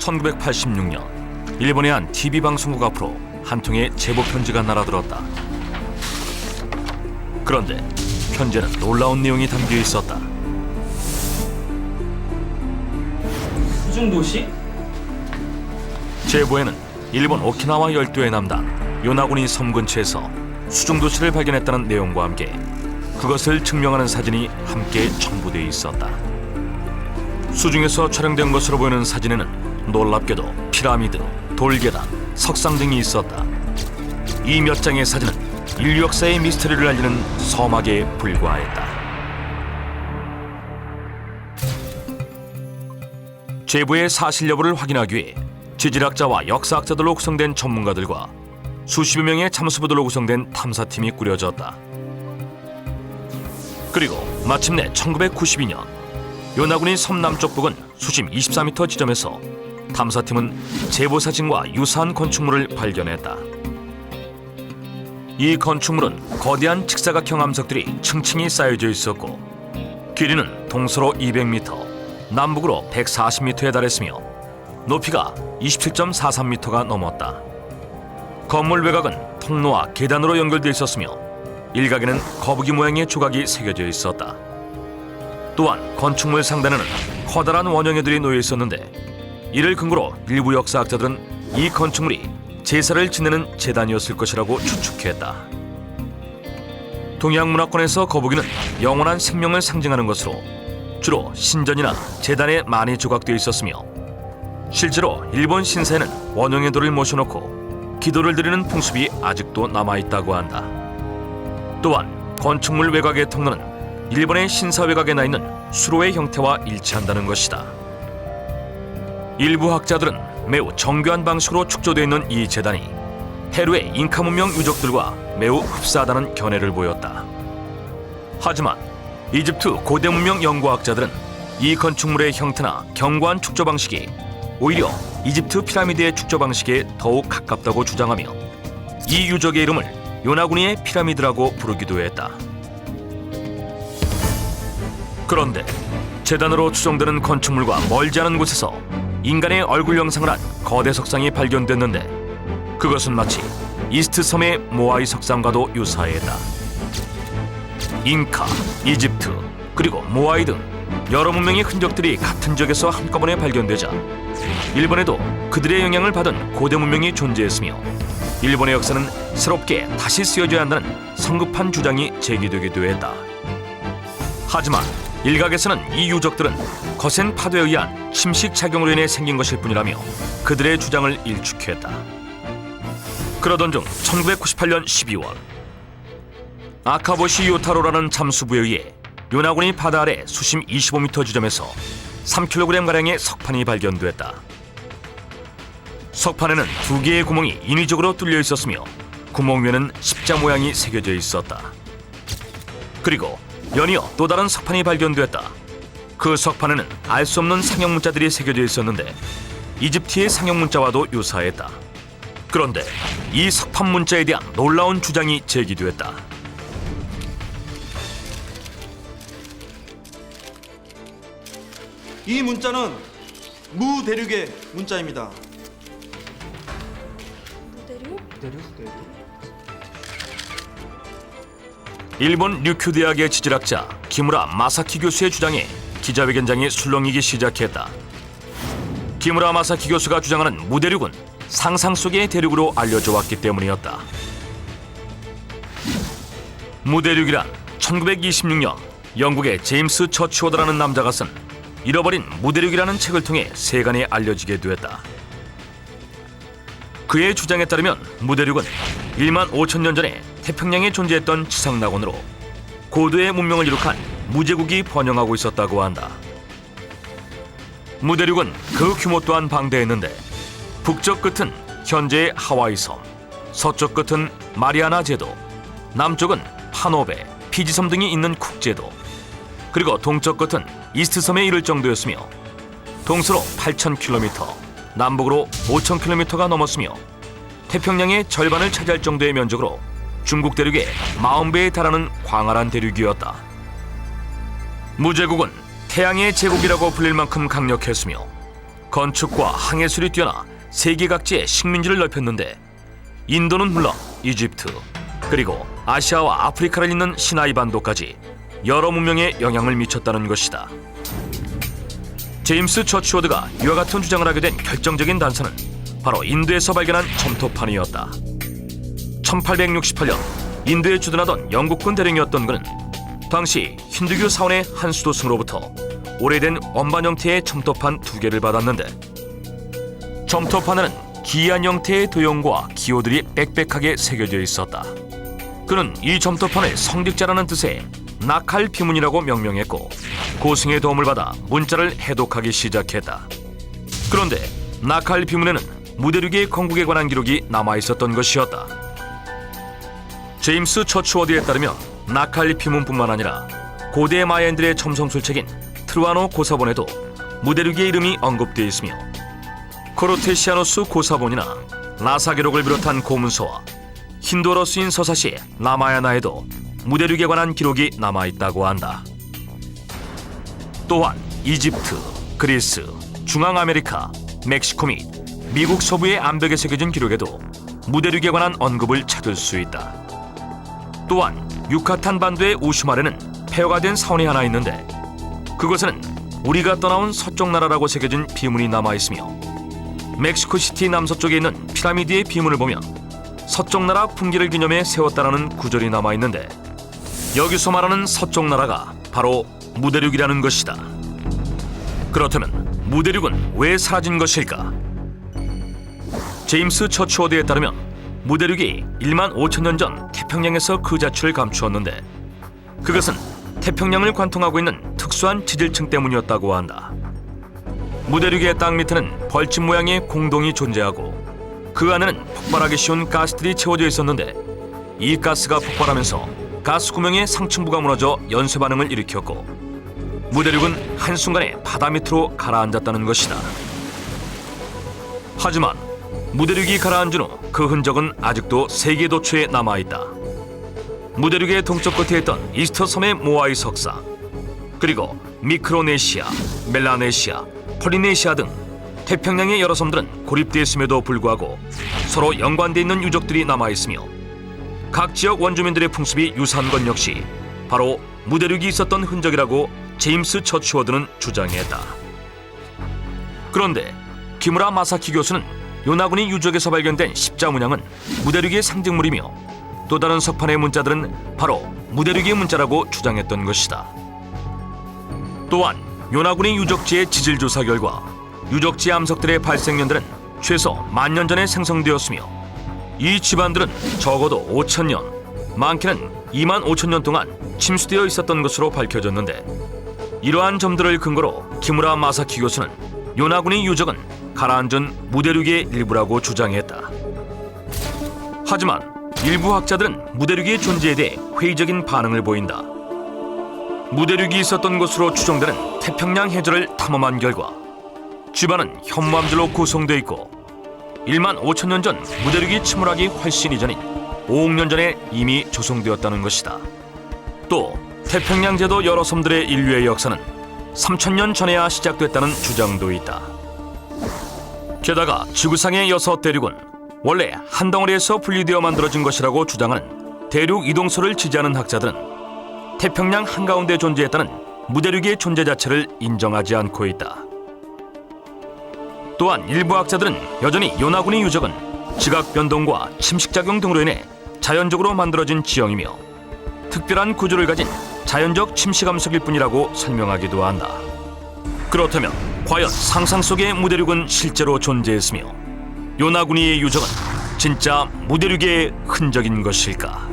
1986년 일본의 한 TV 방송국 앞으로 한 통의 제보 편지가 날아들었다. 그런데 편지에는 놀라운 내용이 담겨 있었다. 수중도시? 제보에는 일본 오키나와 열도의 남단 요나구니 섬 근처에서 수중도시를 발견했다는 내용과 함께 그것을 증명하는 사진이 함께 첨부되어 있었다. 수중에서 촬영된 것으로 보이는 사진에는 놀랍게도 피라미드, 돌계단, 석상 등이 있었다. 이 몇 장의 사진은 인류 역사의 미스터리를 알리는 서막에 불과했다. 제보의 사실 여부를 확인하기 위해 지질학자와 역사학자들로 구성된 전문가들과 수십여 명의 참수부들로 구성된 탐사팀이 꾸려졌다. 그리고 마침내 1992년 요나군이 섬 남쪽 부근 수심 24m 지점에서 탐사팀은 제보 사진과 유사한 건축물을 발견했다. 이 건축물은 거대한 직사각 형 암석들이 층층이 쌓여져 있었고 길이는 동서로 200m, 남북으로 140m에 달했으며 높이가 27.43m가 넘었다. 건물 외곽은 통로와 계단으로 연결되어 있었으며 일각에는 거북이 모양의 조각이 새겨져 있었다. 또한 건축물 상단에는 커다란 원형애들이 놓여 있었는데 이를 근거로 일부 역사학자들은 이 건축물이 제사를 지내는 재단이었을 것이라고 추측했다. 동양 문화권에서 거북이는 영원한 생명을 상징하는 것으로 주로 신전이나 재단에 많이 조각되어 있었으며 실제로 일본 신사에는 원형의 돌을 모셔놓고 기도를 드리는 풍습이 아직도 남아 있다고 한다. 또한 건축물 외곽의 통로는 일본의 신사 외곽에 나 있는 수로의 형태와 일치한다는 것이다. 일부 학자들은 매우 정교한 방식으로 축조되어 있는 이 재단이 페루의 잉카 문명 유적들과 매우 흡사하다는 견해를 보였다. 하지만 이집트 고대 문명 연구학자들은 이 건축물의 형태나 견고한 축조 방식이 오히려 이집트 피라미드의 축조 방식에 더욱 가깝다고 주장하며 이 유적의 이름을 요나구니의 피라미드라고 부르기도 했다. 그런데 재단으로 추정되는 건축물과 멀지 않은 곳에서 인간의 얼굴 형상을 한 거대 석상이 발견됐는데 그것은 마치 이스트 섬의 모아이 석상과도 유사했다. 잉카, 이집트, 그리고 모아이 등 여러 문명의 흔적들이 같은 지역에서 한꺼번에 발견되자 일본에도 그들의 영향을 받은 고대 문명이 존재했으며 일본의 역사는 새롭게 다시 쓰여져야 한다는 성급한 주장이 제기되기도 했다. 하지만 일각에서는 이 유적들은 거센 파도에 의한 침식 작용으로 인해 생긴 것일 뿐이라며 그들의 주장을 일축했다. 그러던 중 1998년 12월 아카보시 요타로라는 잠수부에 의해 요나군이 바다 아래 수심 25m 지점에서 3kg 가량의 석판이 발견됐다. 석판에는 두 개의 구멍이 인위적으로 뚫려 있었으며 구멍 위에는 십자 모양이 새겨져 있었다. 그리고 연이어 또 다른 석판이 발견됐다. 그 석판에는 알 수 없는 상형 문자들이 새겨져 있었는데 이집트의 상형 문자와도 유사했다. 그런데 이 석판 문자에 대한 놀라운 주장이 제기됐다. 이 문자는 무대륙의 문자입니다. 일본 류큐 대학의 지질학자 기무라 마사키 교수의 주장에 기자회견장이 술렁이기 시작했다. 기무라 마사키 교수가 주장하는 무대륙은 상상 속의 대륙으로 알려져 왔기 때문이었다. 무대륙이란 1926년 영국의 제임스 처치워드라는 남자가 쓴 잃어버린 무대륙이라는 책을 통해 세간에 알려지게 되었다. 그의 주장에 따르면 무대륙은 1만 5천 년 전에 태평양에 존재했던 지상 낙원으로 고도의 문명을 이룩한 무제국이 번영하고 있었다고 한다. 무대륙은 그 규모 또한 방대했는데 북쪽 끝은 현재의 하와이 섬, 서쪽 끝은 마리아나 제도, 남쪽은 파노베, 피지 섬 등이 있는 쿡 제도, 그리고 동쪽 끝은 이스트 섬에 이를 정도였으며 동서로 8,000km, 남북으로 5,000km가 넘었으며 태평양의 절반을 차지할 정도의 면적으로 중국 대륙의 40배에 달하는 광활한 대륙이었다. 무제국은 태양의 제국이라고 불릴 만큼 강력했으며 건축과 항해술이 뛰어나 세계 각지에 식민지를 넓혔는데 인도는 물론 이집트 그리고 아시아와 아프리카를 잇는 시나이 반도까지 여러 문명에 영향을 미쳤다는 것이다. 제임스 처치워드가 이와 같은 주장을 하게 된 결정적인 단서는 바로 인도에서 발견한 점토판이었다. 1868년 인도에 주둔하던 영국군 대령이었던 그는 당시 힌두교 사원의 한 수도승으로부터 오래된 원반 형태의 점토판 두 개를 받았는데 점토판 에는 기이한 형태의 도형과 기호들이 빽빽하게 새겨져 있었다. 그는 이 점토판을 성직자라는 뜻의 나칼 비문이라고 명명했고 고승의 도움을 받아 문자를 해독하기 시작했다. 그런데 나칼 비문에는 무대륙의 건국에 관한 기록이 남아 있었던 것이었다. 제임스 처츠워드에 따르면 나칼 비문뿐만 아니라 고대 마야인들의 첨성술책인 트루아노 고사본에도 무대륙의 이름이 언급되어 있으며 코르테시아노스 고사본이나 라사 기록을 비롯한 고문서와 힌두어로 쓰인 서사시 라마야나에도 무대륙에 관한 기록이 남아 있다고 한다. 또한 이집트, 그리스, 중앙 아메리카, 멕시코 및 미국 서부의 암벽에 새겨진 기록에도 무대륙에 관한 언급을 찾을 수 있다. 또한 유카탄 반도의 우슈말에는 폐허가 된 사원이 하나 있는데 그곳에는 우리가 떠나온 서쪽 나라라고 새겨진 비문이 남아 있으며 멕시코 시티 남서쪽에 있는 피라미드의 비문을 보면 서쪽 나라 풍기를 기념해 세웠다라는 구절이 남아 있는데 여기서 말하는 서쪽 나라가 바로 무대륙이라는 것이다. 그렇다면 무대륙은 왜 사라진 것일까? 제임스 처치워드에 따르면 무대륙이 1만 5천 년 전 태평양에서 그 자취를 감추었는데 그것은 태평양을 관통하고 있는 특수한 지질층 때문이었다고 한다. 무대륙의 땅 밑에는 벌집 모양의 공동이 존재하고 그 안에는 폭발하기 쉬운 가스들이 채워져 있었는데 이 가스가 폭발하면서 가스 구멍의 상층부가 무너져 연쇄 반응을 일으켰고 무대륙은 한순간에 바다 밑으로 가라앉았다는 것이다. 하지만 무대륙이 가라앉은 후 그 흔적은 아직도 세계 도처에 남아 있다. 무대륙의 동쪽 끝에 있던 이스터 섬의 모아이 석사, 그리고 미크로네시아, 멜라네시아, 폴리네시아 등 태평양의 여러 섬들은 고립되었음에도 불구하고 서로 연관돼 있는 유적들이 남아 있으며 각 지역 원주민들의 풍습이 유사한 것 역시 바로 무대륙이 있었던 흔적이라고 제임스 처치워드는 주장했다. 그런데 기무라 마사키 교수는 요나군이 유적에서 발견된 십자 문양은 무대륙의 상징물이며 또 다른 석판의 문자들은 바로 무대륙의 문자라고 주장했던 것이다. 또한 요나군의 유적지의 지질 조사 결과 유적지 암석들의 발생 년들은 최소 만 년 전에 생성되었으며 이 집안들은 적어도 5천 년, 많게는 2만 5천 년 동안 침수되어 있었던 것으로 밝혀졌는데 이러한 점들을 근거로 기무라 마사키 교수는 요나군의 유적은 가라앉은 무대륙의 일부라고 주장했다. 하지만 일부 학자들은 무대륙의 존재에 대해 회의적인 반응을 보인다. 무대륙이 있었던 것으로 추정되는 태평양 해저를 탐험한 결과 집안은 현무암질로 구성되어 있고 1만 5천 년 전 무대륙이 침몰하기 훨씬 이전인 5억 년 전에 이미 조성되었다는 것이다. 또 태평양 제도 여러 섬들의 인류의 역사는 3천 년 전에야 시작됐다는 주장도 있다. 게다가 지구상의 여섯 대륙은 원래 한 덩어리에서 분리되어 만들어진 것이라고 주장하는 대륙 이동설을 지지하는 학자들은 태평양 한가운데 존재했다는 무대륙의 존재 자체를 인정하지 않고 있다. 또한 일부 학자들은 여전히 요나군의 유적은 지각 변동과 침식작용 등으로 인해 자연적으로 만들어진 지형이며 특별한 구조를 가진 자연적 침식 암석일 뿐이라고 설명하기도 한다. 그렇다면 과연 상상 속의 무대륙은 실제로 존재했으며 요나군이의 유적은 진짜 무대륙의 흔적인 것일까?